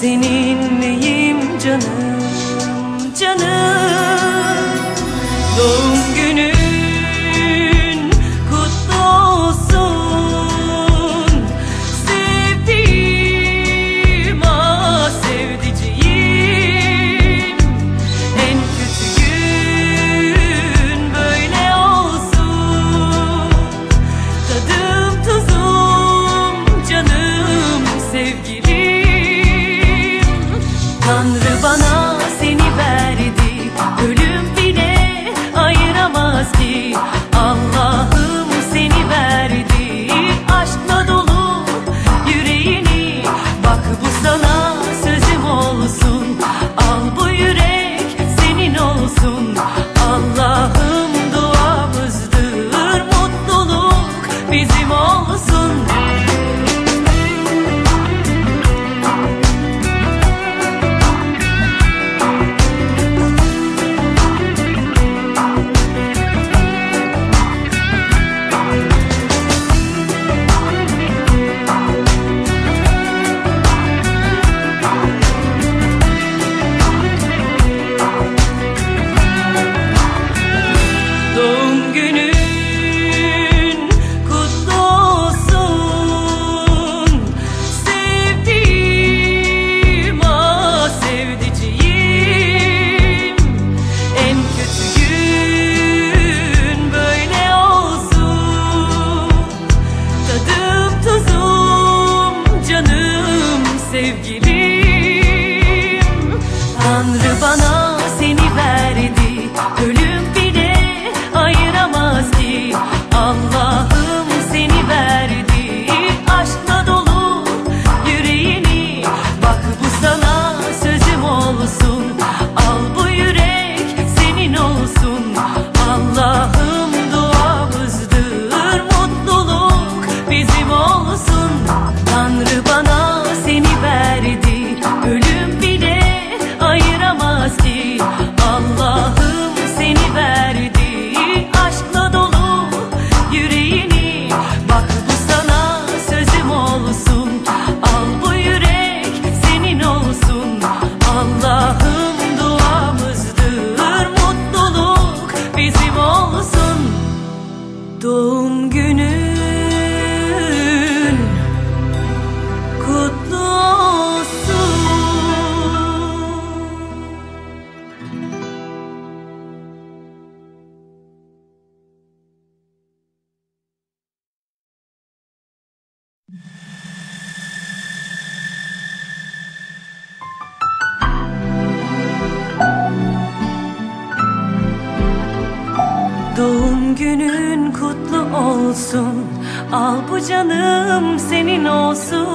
Seninleyim canım, canım? Doğru Doğum günün kutlu olsun. Al bu canım senin olsun.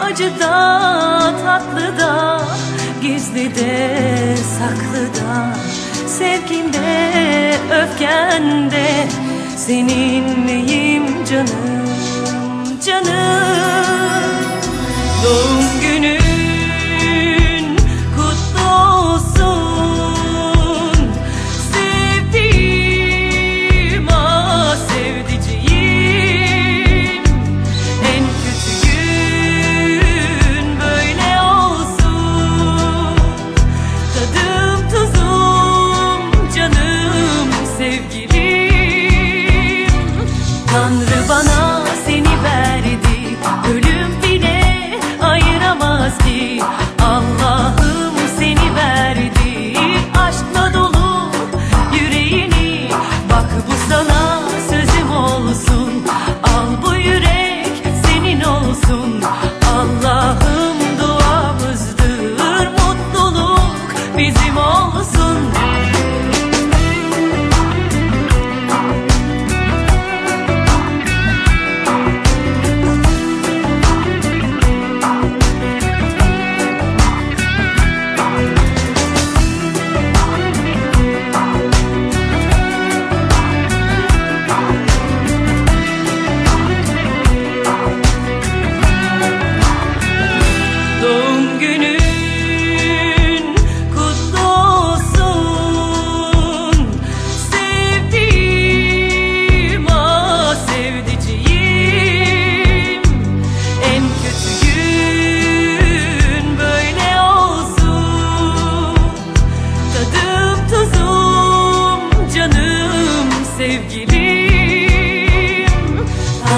Acı da tatlı da Gizli de saklı da. Sevginde öfkende Seninleyim canım canım? Doğum Tanrı bana